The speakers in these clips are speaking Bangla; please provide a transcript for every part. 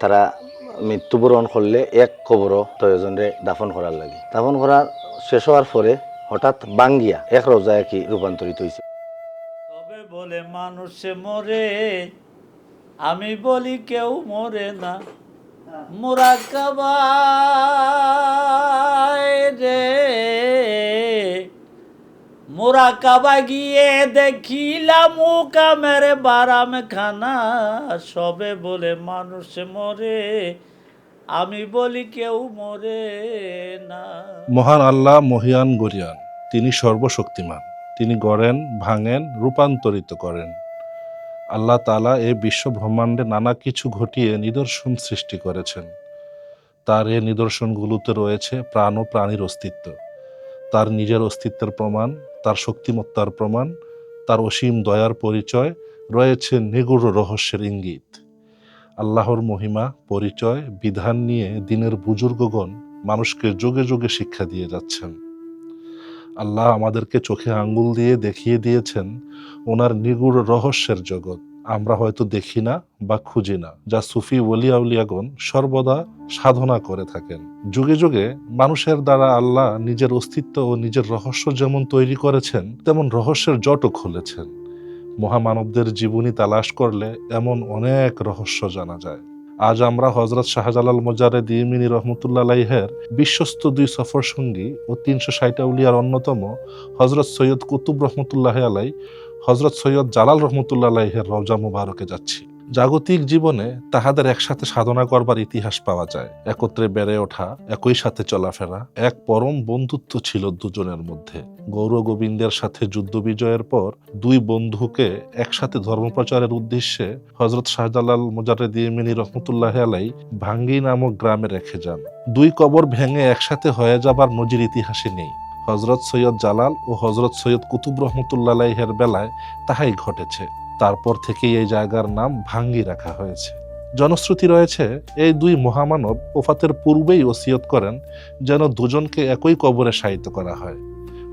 তারা মৃত্যুবরণ করলে এক কবর তয়জনে দাফন করার লাগে। দাফন করার শেষ হওয়ার পরে হঠাৎ বাঙ্গিয়া এক রোজায় কি রূপান্তরিত হয়েছে তবে বলে, মানুষে মরে, আমি বলি কেউ মরে না। মোরা রে মোরা কাবা গিয়ে দেখিলাম, ও কামের বারাম খানা সবে বলে মানুষে মরে, আমি বলি কেউ মরে না। মহান আল্লাহ মহিয়ান গরিয়ান, তিনি সর্বশক্তিমান। তিনি গড়েন, ভাঙেন, রূপান্তরিত করেন। আল্লাহ তালা এ বিশ্ব ব্রহ্মাণ্ডে নানা কিছু ঘটিয়ে নিদর্শন সৃষ্টি করেছেন। তার এই নিদর্শনগুলোতে রয়েছে প্রাণ ও প্রাণীর অস্তিত্ব। তার নিজের অস্তিত্বের প্রমাণ তার শক্তিমত্তার প্রমাণ, তার অসীম দয়ার পরিচয়, রয়েছে নিগুড় রহস্যের ইঙ্গিত। আল্লাহর মহিমা, পরিচয়, বিধান নিয়ে দিনের বুজুর্গগণ মানুষকে যোগে যোগে শিক্ষা দিয়ে যাচ্ছেন। আল্লাহ আমাদেরকে চোখে আঙ্গুল দিয়ে দেখিয়ে দিয়েছেন ওনার নিগুড় রহস্যের জগৎ। আমরা হয়তো দেখি না বা খুঁজি না, যা সুফি ওলিয়া উলিয়াগণ সর্বদা সাধনা করে থাকেন। যুগে যুগে মানুষের দ্বারা আল্লাহ নিজের অস্তিত্ব ও নিজের রহস্য যেমন তৈরি করেছেন, তেমন রহস্যের জটও খুলেছেন। মহামানবদের জীবনী তালাশ করলে এমন অনেক রহস্য জানা যায়। আজ আমরা হজরত শাহজালাল মোজারে দিমিনী রহমতুল্লাহ আলাইহের বিশ্বস্ত দুই সফর সঙ্গী ও তিনশো ষাটটা উলিয়ার অন্যতম হজরত সৈয়দ কুতুব রহমতুল্লাহ আলাই হজরত সৈয়দ জালাল রহমতুল্লাহ আলাইহের রওজা মুবারকে যাচ্ছি। জাগতিক জীবনে তাহাদের একসাথে সাধনা করবার ইতিহাস পাওয়া যায়। একত্রে বেড়ে ওঠা, একই সাথে চলাফেরা, এক পরম বন্ধুত্ব ছিল দুজনের মধ্যে। গৌর গোবিন্দের সাথে যুদ্ধ বিজয়ের পর দুই বন্ধুকে একসাথে ধর্মপ্রচারের উদ্দেশ্যে হজরত শাহজালাল মুজারেদ ইয়েমিনী রহমতুল্লাহ আলাই ভাঙ্গি নামক গ্রামে রেখে যান। দুই কবর ভেঙে একসাথে হয়ে যাবার নজির ইতিহাসে নেই। হজরত সৈয়দ জালাল ও হজরত সৈয়দ কুতুব রহমতুল্লাহ আলাইহের বেলায় তাহাই ঘটেছে। তারপর থেকেই এই জায়গার নাম ভাঙ্গি রাখা হয়েছে। জনশ্রুতি রয়েছে, এই দুই মহামানব ওফাতের পূর্বেই ওসিয়ত করেন যেন দুজনকে একই কবরে শায়িত করা হয়।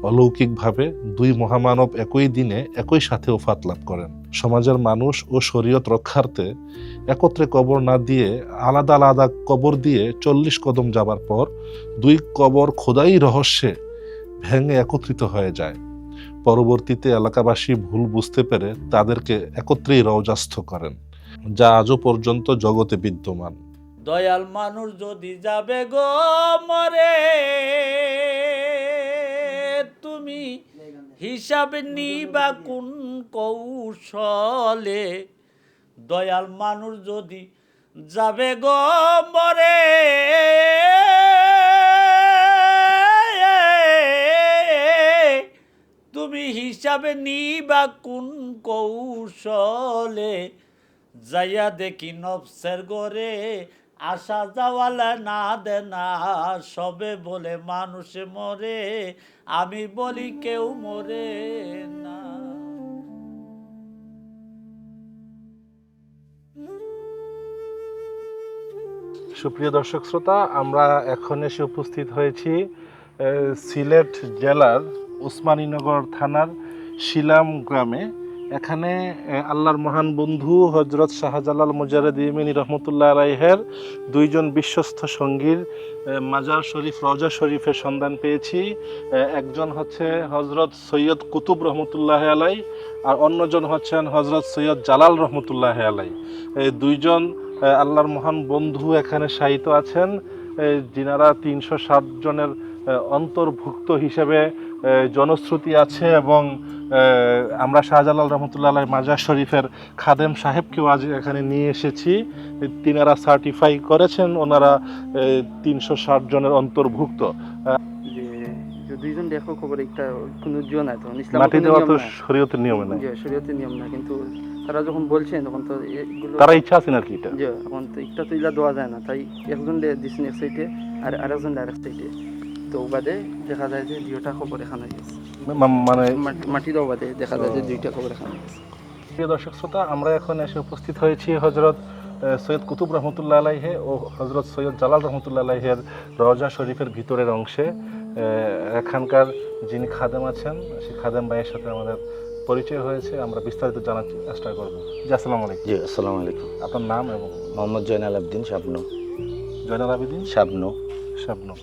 অলৌকিকভাবে দুই মহামানব একই দিনে একই সাথে ওফাত লাভ করেন। সমাজের মানুষ ও শরীয়ত রক্ষার্থে একত্রে কবর না দিয়ে আলাদা আলাদা কবর দিয়ে চল্লিশ কদম যাবার পর দুই কবর খোদাই রহস্যে ভেঙে একত্রিত হয়ে যায়। পরবর্তীতে এলাকাবাসী ভুল বুঝতে পেরে তাদেরকে একত্রেই রওজাস্থ করেন, যা আজও পর্যন্ত জগতে বিদ্যমান। দয়াল মানুষ যদি যাবে গো মরে, তুমি হিসাব নিবা কোন কৌশলে। দয়াল মানুষ যদি যাবে গো মরে হিসাবে নিবা কোন কৌশলে? যাইয়া দেখি নফসের গরে আসা যাওয়ালা না দে না সবে বলে মানুষে মরে, আমি বলি কেউ মরে না। সুপ্রিয় দর্শক শ্রোতা, আমরা এখন এসে উপস্থিত হয়েছি সিলেট জেলার উসমানীনগর থানার শিলাম গ্রামে। এখানে আল্লাহর মহান বন্ধু হজরত শাহজালাল মুজারদ ইমিনী রহমতুল্লাহ রাইহের দুইজন বিশ্বস্ত সঙ্গীর মাজার শরীফ রজা শরীফের সন্ধান পেয়েছি। একজন হচ্ছে হজরত সৈয়দ কুতুব রহমতুল্লাহ আলাই আর অন্যজন হচ্ছেন হজরত সৈয়দ জালাল রহমতুল্লাহ আলাই। এই দুইজন আল্লাহর মহান বন্ধু এখানে শায়িত আছেন। যিনারা তিনশো ষাট জনের অন্তর্ভুক্ত হিসেবে জনশ্রুতি আছে এবং আমরা শাহজালাল রহমতুল্লাহ মাজার শরীফের খাদেম সাহেবকেও আজ এখানে নিয়ে এসেছি। তিনারা সার্টিফাই করেছেন ওনারা তিনশো ষাট জনের অন্তর্ভুক্ত। দুইজন দেখো খবর একটা কোনো জিও নাই তখন ইসলাম মাটি দেওয়া তো শরীয়তের নিয়মে নাই। যে শরীয়তের নিয়ম না কিন্তু তারা যখন বলছেন তখন তো এগুলো তারা ইচ্ছা আছেন আর কি এটা। যে এখন তো একটা তো ইলা দেওয়া যায় না তাই একজন দিচ্ছেন এক সাইডে আর আরেকজন আরেক সাইডে তো বাদে দেখা যায় যে দুইটা খবর এখানে গেছে মানে বাদে দেখা যায় যে দুইটা খবর এখানে গেছে প্রিয় দর্শক শ্রোতা আমরা এখন এসে উপস্থিত হয়েছি হজরত সৈয়দ কুতুব রহমতুল্লাহ আলাইহে ও হজরত সৈয়দ জালাল রহমতুল্লাহ আলাইহের রওজা শরীফের ভিতরের অংশে। এখানকার যিনি খাদেম আছেন সেই খাদেম ভাইয়ের সাথে আমাদের পরিচয় হয়েছে। আমরা বিস্তারিত জানার চেষ্টা করব। জি আসসালামু আলাইকুম। জি আসসালামু আলাইকুম। আপনার নাম এবং মোহাম্মদ জয়নাল আবদিন শাবনু। জয়নাল আবেদিন? শাবনু। শাবনু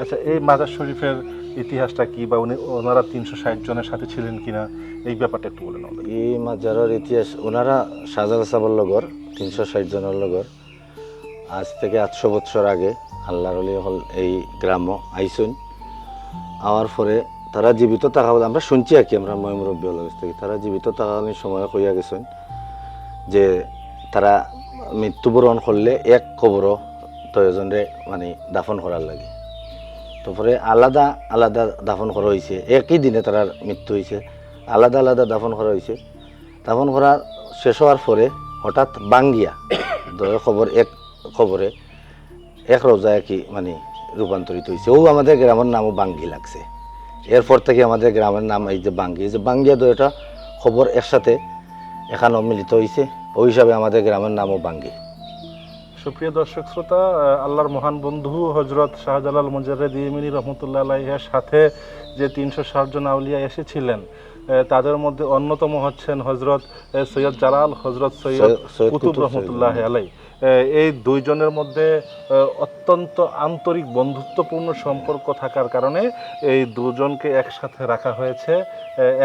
আচ্ছা এই মাজার শরীফের ইতিহাসটা কি বা উনি, ওনারা তিনশো ষাট জনের সাথে ছিলেন কিনা? এই ব্যাপারটা একটু বলেন আমাদের এই মাজারের ইতিহাস, ওনারা শাহজাল সাবর লগর, তিনশো ষাট জনের লগর। আজ থেকে আটশো বছর আগে আল্লাহর অলি হল এই গ্রাম্য আইসুন। আওয়ার পরে তারা জীবিত থাকা বলে আমরা শুনছি আর কি, আমরা ময়মুরব্বী হল থেকে তারা জীবিত থাকাকালীন সময় কইয়া গেছেন যে তারা মৃত্যুবরণ করলে এক কবর তয়জনরে মানে দাফন করার লাগে। তারপরে আলাদা আলাদা দাফন করা হয়েছে একই দিনে তার মৃত্যু হয়েছে আলাদা আলাদা দাফন করা হয়েছে দাফন করার শেষ হওয়ার পরে হঠাৎ বাঙ্গিয়া দয় খবর এক খবরে এক রোজায় কি মানে রূপান্তরিত হয়েছে ও আমাদের গ্রামের নামও বাঙ্গি লাগছে। এরপর থেকে আমাদের গ্রামের নাম এই যে বাঙ্গি। এই যে বাঙ্গিয়া দয়টা খবর একসাথে এখানে মিলিত হয়েছে ওই হিসাবে আমাদের গ্রামের নামও বাঙ্গি। সুপ্রিয় দর্শক শ্রোতা আল্লাহর মহান বন্ধু হজরত শাহজালাল মুজাররেদ ইয়েমিনী রহমতুল্লাহ আলাইহের সাথে যে তিনশো ষাট জন আউলিয়া এসেছিলেন তাদের মধ্যে অন্যতম হচ্ছেন হজরত সৈয়দ জালাল হজরত সৈয়দ কুতুব রহমতুল্লাহ আলাই এই দুইজনের মধ্যে অত্যন্ত আন্তরিক বন্ধুত্বপূর্ণ সম্পর্ক থাকার কারণে এই দুজনকে একসাথে রাখা হয়েছে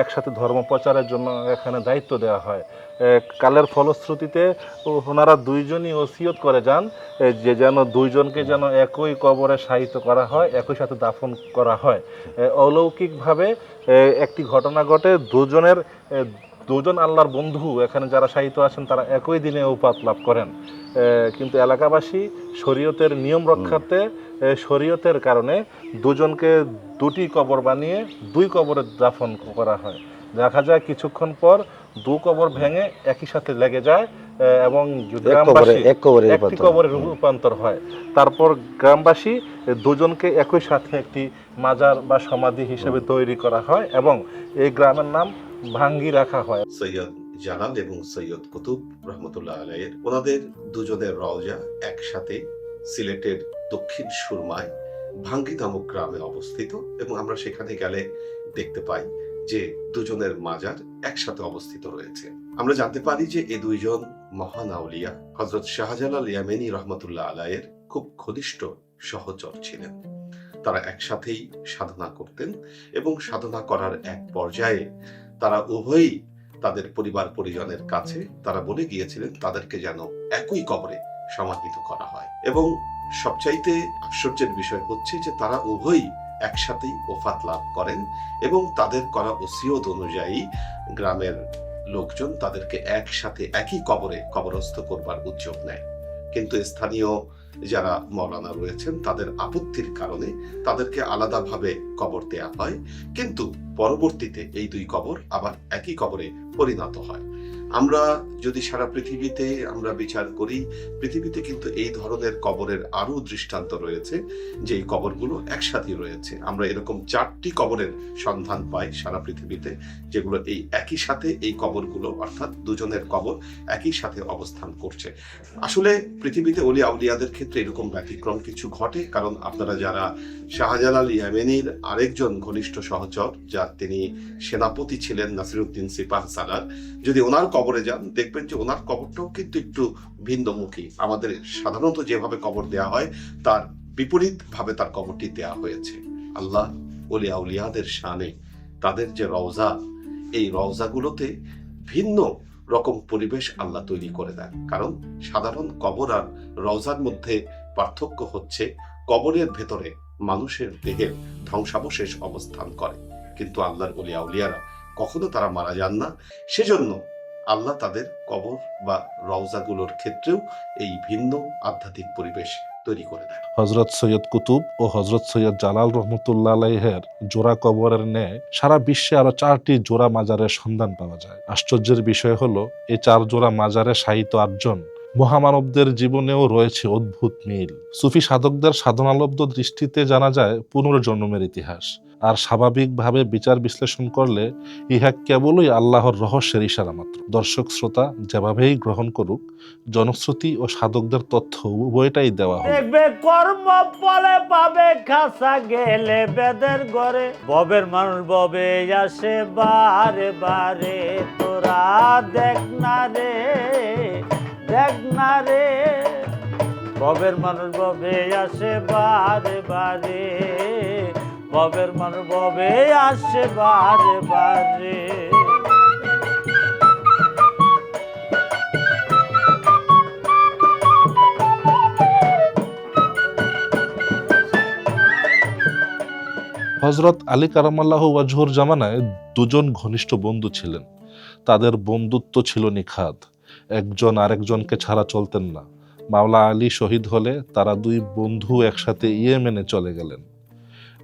একসাথে ধর্ম প্রচারের জন্য এখানে দায়িত্ব দেওয়া হয়। কালের ফলশ্রুতিতে ওনারা দুইজনই ওসিয়ত করে যান যে যেন দুইজনকে যেন একই কবরে শায়িত করা হয়, একই সাথে দাফন করা হয়। অলৌকিকভাবে একটি ঘটনা ঘটে, দুজনের দুজন আল্লাহর বন্ধু, এখানে যারা শায়িত আছেন তারা একই দিনে উপাত লাভ করেন। কিন্তু এলাকাবাসী শরীয়তের নিয়ম রক্ষার্থে শরীয়তের কারণে দুজনকে দুটি কবর বানিয়ে দুই কবরে দাফন করা হয়। দেখা যায় কিছুক্ষণ পর দু কবর ভেঙে একই সাথে লেগে যায় এবং গ্রামবাসী একটি রূপান্তর। কবরে রূপান্তর হয় তারপর গ্রামবাসী দুজনকে একই সাথে একটি মাজার বা সমাধি হিসেবে তৈরি করা হয় এবং এই গ্রামের নাম ভাঙ্গি রাখা হয় সৈয়দ জালাল এবং সৈয়দ কুতুব রহমতুল্লাহ আলাইয়ের ওনাদের দুজনের রওজা একসাথে সিলেটের দক্ষিণ সুরমায় ভাঙ্গি নামক গ্রামে অবস্থিত এবং আমরা সেখানে গেলে দেখতে পাই যে দুজনের মাজার একসাথে অবস্থিত রয়েছে। আমরা জানতে পারি যে এই দুইজন মহান আউলিয়া হজরত শাহজালাল ইয়ামেনি রহমতুল্লাহ আলাইয়ের খুব ঘনিষ্ঠ সহচর ছিলেন। তারা একসাথেই সাধনা করতেন এবং সাধনা করার এক পর্যায়ে তারা উভয়ই তাদের পরিবার পরিজনের কাছে তারা বলে গিয়েছিলেন, তাদেরকে যেন একই কবরে সমাহিত করা হয়। এবং সবচাইতে আশ্চর্যের বিষয় হচ্ছে যে তারা উভয়ই একসাথেই ওফাত লাভ করেন এবং তাদের করা ওসিয়ত অনুযায়ী গ্রামের লোকজন তাদেরকে একসাথে একই কবরে কবরস্থ করবার উদ্যোগ নেয়। কিন্তু স্থানীয় যারা মৌলানা রয়েছেন, তাদের আপত্তির কারণে তাদেরকে আলাদাভাবে কবর দেয়া হয়। কিন্তু পরবর্তীতে এই দুই কবর আবার একই কবরে পরিণত হয়। আমরা যদি সারা পৃথিবীতে আমরা বিচার করি, পৃথিবীতে কিন্তু এই ধরনের কবরের আরও দৃষ্টান্ত রয়েছে, যে এই কবরগুলো একসাথে রয়েছে। আমরা এরকম চারটি কবরের সন্ধান পাই সারা পৃথিবীতে, যেগুলো এই একই সাথে এই কবরগুলো, অর্থাৎ দুজনের কবর একই সাথে অবস্থান করছে। আসলে পৃথিবীতে অলি আউলিয়াদের ক্ষেত্রে এরকম ব্যতিক্রম কিছু ঘটে, কারণ আপনারা যারা শাহজালাল ইয়ামেনির আরেকজন ঘনিষ্ঠ সহচর, যার তিনি সেনাপতি ছিলেন নাসিরুদ্দিন সিপাহ সালার, যদি ওনার কবরে যান, দেখবেন যে ওনার কবরটাও কিন্তু একটু ভিন্নমুখী। আমাদের সাধারণত যেভাবে কবর দেয়া হয়, তার বিপরীত ভাবে তার কবরটি দেয়া হয়েছে। আল্লাহ ওলি আউলিয়াদের শানে তাদের যে রওজা, এই রওজাগুলোতে ভিন্ন রকম পরিবেশ আল্লাহ তৈরি করে দেন। কারণ সাধারণ কবর আর রওজার মধ্যে পার্থক্য হচ্ছে, কবরের ভেতরে মানুষের দেহের ধ্বংসাবশেষ অবস্থান করে। কিন্তু আল্লাহর বলি আউলিয়ারা কখনো তারা মারা যান না। সেজন্য আল্লাহ তাদের কবর বা রওজাগুলোর ক্ষেত্রেও এই ভিন্ন আধ্যাত্মিক পরিবেশ তৈরি করে দেয়। হজরত সৈয়দ কুতুব ও হজরত সৈয়দ জালাল রহমতুল্লাহ আলাইহের জোড়া কবরের ন্যায় সারা বিশ্বে আরও চারটি জোড়া মাজারের সন্ধান পাওয়া যায়। আশ্চর্যের বিষয় হলো এই চার জোড়া মাজারে শায়িত আটজন মহামানবদের জীবনেও রয়েছে অদ্ভুত মিল। সুফি সাধকদের সাধনালব্ধ দৃষ্টিতে জানা যায়, পুনর্জন্মের ইতিহাস। আর স্বাভাবিকভাবে বিচার বিশ্লেষণ করলে ইহা কেবলই আল্লাহর রহস্যের ইশারা মাত্র। দর্শক শ্রোতা, যেভাবেই গ্রহণ করুক, জনশ্রুতি ও সাধকদের তথ্য উভয়টাই দেওয়া হবে। কর্ম ফলে পাবে খাসা গেলে বেদের ঘরে। ববের মানুষ ববে আসে বারে বারে। তোরা দেখ না রে, দেখ না রে। ববের মানুষ ববে আসে বারে বারে। ববের মানুষ ববে আসে বারে বারে। হজরত আলী কারামাল্লাহ ওয়াজহুর জামানায় দুজন ঘনিষ্ঠ বন্ধু ছিলেন। তাদের বন্ধুত্ব ছিল নিখাদ। একজন আরেকজনকে ছাড়া চলতেন না। মাওলা আলী শহীদ হলে তারা দুই বন্ধু একসাথে ইয়েমেনে চলে গেলেন।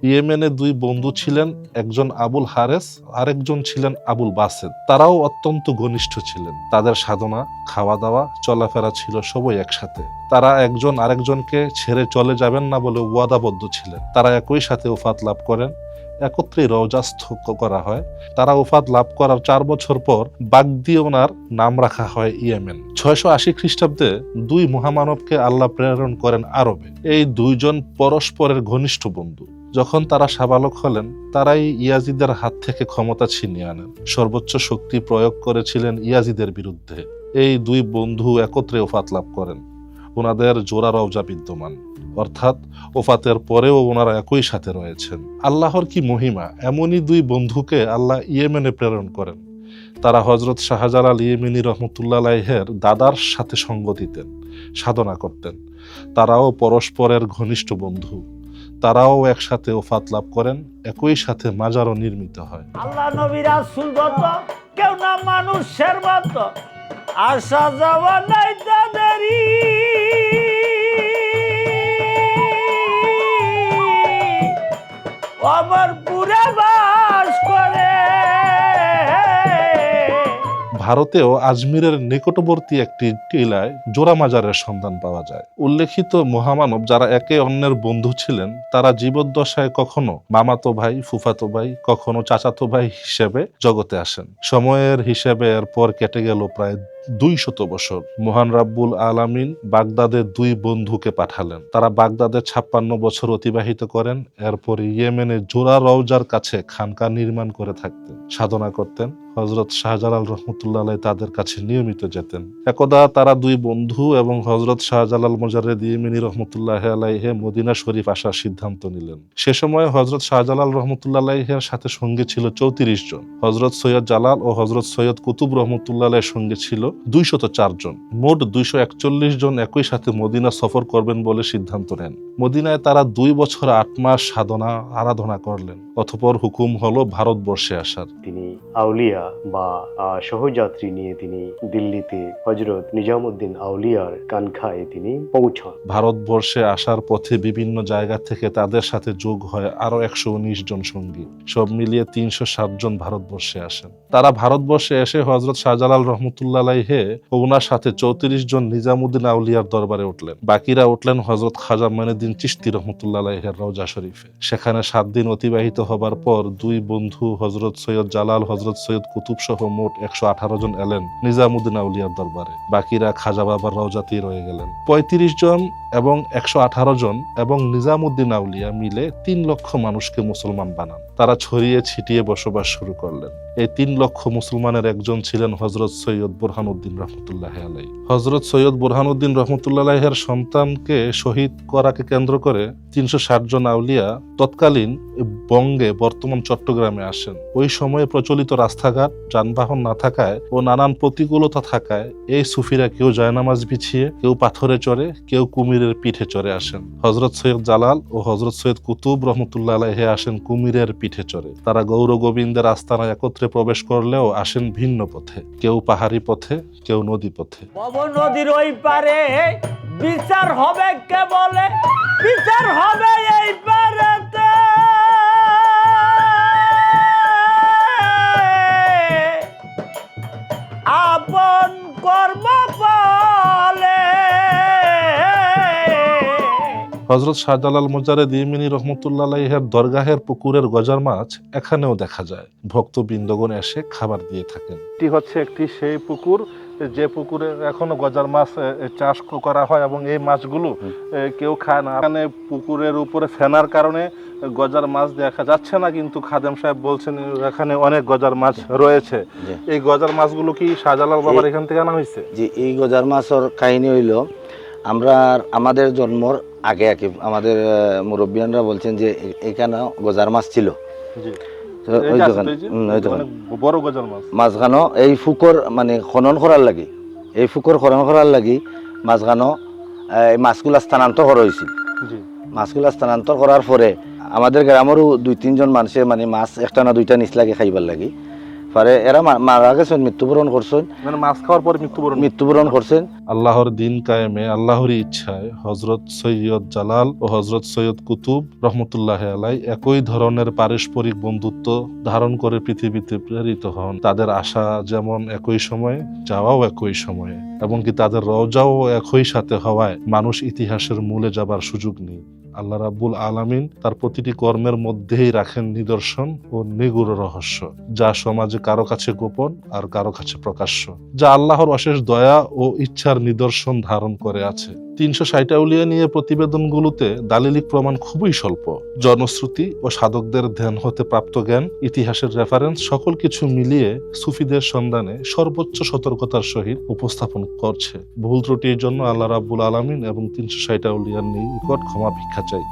ইয়েমেনে দুই বন্ধু ছিলেন, একজন আবুল হারেস, আরেকজন ছিলেন আবুল বাসেদ। তারাও অত্যন্ত ঘনিষ্ঠ ছিলেন। তাদের সাধনা খাওয়া দাওয়া চলাফেরা ছিল সবই একসাথে। তারা একজন আরেকজনকে ছেড়ে চলে যাবেন না বলে ওয়াদাবদ্ধ ছিলেন। তারা একই সাথে উফাত লাভ করেন, একত্রে রওজাস্থ করা হয়। তারা উফাত লাভ করার চার বছর পর বাগদি ওনার নাম রাখা হয় ইয়েমেন। ছয়শো আশি খ্রিস্টাব্দে দুই মহামানবকে আল্লাহ প্রেরণ করেন আরবে। এই দুইজন পরস্পরের ঘনিষ্ঠ বন্ধু। যখন তারা সাবালক হলেন, তারাই ইয়াজিদের হাত থেকে ক্ষমতা ছিনিয়ে আনেন। সর্বোচ্চ শক্তি প্রয়োগ করেছিলেন ইয়াজিদের বিরুদ্ধে। এই দুই বন্ধু একত্রে ওফাত লাভ করেন। ওনাদের জোড়া রওজা বিদ্যমান। অর্থাৎ ওফাতের পরেও ওনারা একই সাথে রয়েছেন। আল্লাহর কি মহিমা? এমনই দুই বন্ধুকে আল্লাহ ইয়েমেনে প্রেরণ করেন। তারা হজরত শাহজালাল ইয়েমিনী রহমতুল্লাহ আলাইহের দাদার সাথে সঙ্গ দিতেন, সাধনা করতেন। তারাও পরস্পরের ঘনিষ্ঠ বন্ধু। তারাও একসাথে ওফাত লাভ করেন, একই সাথে মাজারও নির্মিত হয়। আল্লাহ নবীরা সুন্দর কেউ না মানুষের মত। আসা যাওয়া নাই তাদেরই। আমার পুরা বাস ভারতেও আজমিরের নিকটবর্তী একটি টিলায় জোড়া মাজারের সন্ধান পাওয়া যায়। উল্লেখিত মহামানব যারা একে অন্যের বন্ধু ছিলেন, তারা জীবদ্দশায় কখনো মামাতো ভাই, ফুফাতো ভাই, কখনো চাচাতো ভাই হিসেবে জগতে আসেন। সময়ের হিসেবে এরপর কেটে গেল প্রায় দুই শত বছর। মহান রাব্বুল আলামিন বাগদাদের দুই বন্ধুকে পাঠালেন। তারা বাগদাদের ছাপ্পান্ন বছর অতিবাহিত করেন। এরপর ইয়েমেনে জোড়া রওজার কাছে খানকা নির্মাণ করে থাকতেন, সাধনা করতেন। হজরত শাহজালাল রহমতুল্লাহ তাদের কাছে নিয়মিত যেতেন। একদা তারা দুই বন্ধু এবং হজরত শাহজালাল মোজারেদ ইয়েমিনী রহমতুল্লাহ আলাইহে মদিনা শরীফ আসার সিদ্ধান্ত নিলেন। সে সময় হজরত শাহজালাল রহমতুল্লাহ আলাইহের সাথে সঙ্গে ছিল চৌত্রিশ জন। হজরত সৈয়দ জালাল ও হজরত সৈয়দ কুতুব রহমতুল্লাহ সঙ্গে ছিল দুইশত চার জন। মোট দুইশো একচল্লিশ জন একই সাথে মদিনা সফর করবেন বলে সিদ্ধান্ত নেন। মদিনায় তারা দুই বছর আট মাস সাধনা আরাধনা করলেন। অতপর হুকুম হলো ভারতবর্ষে আসার। তিনি আউলিয়া বা সহযাত্রী নিয়ে তিনি দিল্লিতে হজরত নিজামুদ্দিন আউলিয়ার কানখায় তিনি পৌঁছান। ভারতবর্ষে আসার পথে বিভিন্ন জায়গা থেকে তাদের সাথে যোগ হয় আরও একশো উনিশ জন সঙ্গী। সব মিলিয়ে তিনশো ষাট জন ভারতবর্ষে আসেন। তারা ভারতবর্ষে এসে হজরত শাহজালাল রহমতুল্লাহ ও ওনার সাথে চৌত্রিশ জন নিজামুদ্দিন আউলিয়ার দরবারে উঠলেন। বাকিরা উঠলেন হজরত খাজা মাইনুদ্দিন চিস্তি রহমতুল্লাহ আলাইহের রওজা শরীফে। সেখানে সাত দিন অতিবাহিত হবার পর দুই বন্ধু হজরত সৈয়দ জালাল হজরত সৈয়দ কুতুব সহ মোট একশো আঠারো জন এলেন নিজামুদ্দিন আউলিয়ার দরবারে। বাকিরা খাজা বাবার রওজাতেই রয়ে গেলেন। পঁয়ত্রিশ জন এবং একশো আঠারো জন এবং নিজামুদ্দিন আউলিয়া মিলে তিন লক্ষ মানুষকে মুসলমান বানান। তারা ছড়িয়ে ছিটিয়ে বসবাস শুরু করলেন। এই তিন লক্ষ মুসলমানের একজন ছিলেন হজরত সৈয়দ বুরহানুদ্দিন রহমতুল্লাহ আলাই হজরত সৈয়দ বুরহানুদ্দিন রহমতুল্লাহের সন্তানকে শহীদ করাকে কেন্দ্র করে তিনশো ষাট জন আউলিয়া তৎকালীন বঙ্গে বর্তমান চট্টগ্রামে আসেন। ওই সময়ে প্রচলিত রাস্তাঘাট, যানবাহন না থাকায় ও নানান প্রতিকূলতা থাকায় এই সুফিরা কেউ জয়নামাজ বিছিয়ে, কেউ পাথরে চড়ে, কেউ কুমিরের পিঠে চড়ে আসেন। হজরত সৈয়দ জালাল ও হজরত সৈয়দ কুতুব রহমতুল্লাহ আলাইহে আসেন কুমিরের পিঠে চড়ে। তারা গৌর গোবিন্দের আস্তানায় একত্রে প্রবেশ করলেও আসেন ভিন্ন পথে। কেউ পাহাড়ি পথে, কেউ নদী পথে। নদীর ওই পারে বিচার হবে কে বলে? বিচার হবে এই পারেতে। আপন কর্ম হজরত শাহজালাল মোজারেদ ইমিনী রহমতুল্লাহ আলাইহের দরগাহের পুকুরের গজার মাছ এখানেও দেখা যায়। ভক্ত ভক্তবৃন্দগণ এসে খাবার দিয়ে থাকেন। এটি হচ্ছে একটি সেই পুকুর যে পুকুরে এখনও গজার মাছ চাষ করা হয় এবং এই মাছগুলো কেউ খায় না। এখানে পুকুরের উপরে ফেনার কারণে গজার মাছ দেখা যাচ্ছে না কিন্তু খাদেম সাহেব বলছেন এখানে অনেক গজার মাছ রয়েছে। এই গজার মাছগুলো কি শাহজালাল বাবার এখান থেকে আনা হয়েছে? যে এই গজার মাছর কাহিনী হইল আমরা আমাদের জন্মর আগে আগে আমাদের মুরব্বিয়ানরা বলছেন যে এখানে গজার মাছ ছিল। জি। তো এই ফুকর মানে খনন করার লাগি। এই ফুকর খনন করার লাগি মাছখানো এই মাছগুলা স্থানান্তর করা হয়েছিল মাছগুলা স্থানান্তর করার পরে আমাদের গ্রামেরও দুই তিনজন মানুষে মানে মাছ একটা না দুইটা নিচ লাগে খাইবার লাগি। পরে। এরা মা- মারা গেছেন মৃত্যুবরণ করছেন। মানে মাছ খাওয়ার পরে মৃত্যুবরণ। মৃত্যুবরণ করছেন। আল্লাহর দিন কায়েমে আল্লাহরই ইচ্ছায় হজরত সৈয়দ জালাল ও হজরত সৈয়দ কুতুব রহমতুল্লাহ আলাই একই ধরনের পারস্পরিক বন্ধুত্ব ধারণ করে পৃথিবীতে প্রেরিত হন। তাদের আশা যেমন একই সময়ে যাওয়াও একই সময়ে এবং কি তাদের রওজাও একই সাথে হওয়ায় মানুষ ইতিহাসের মূলে যাবার সুযোগ নেই। আল্লাহ রাবুল আলামিন তার প্রতিটি কর্মের মধ্যেই রাখেন নিদর্শন ও নিগুড় রহস্য, যা সমাজে কারও কাছে গোপন আর কারও কাছে প্রকাশ্য, যা আল্লাহর অশেষ দয়া ও ইচ্ছার নিদর্শন ধারণ করে আছে। তিনশো সাইটাউলিয়া নিয়ে প্রতিবেদনগুলোতে দালিলিক প্রমাণ খুবই স্বল্প। জনশ্রুতি ও সাধকদের ধ্যান হতে প্রাপ্ত জ্ঞান, ইতিহাসের রেফারেন্স সকল কিছু মিলিয়ে সুফিদের সন্ধানে সর্বোচ্চ সতর্কতার সহিত উপস্থাপন করছে। ভুল ত্রুটির জন্য আল্লাহ রাব্বুল আলমিন এবং তিনশো সাইটাউলিয়ার নিকট ক্ষমা ভিক্ষা চাই।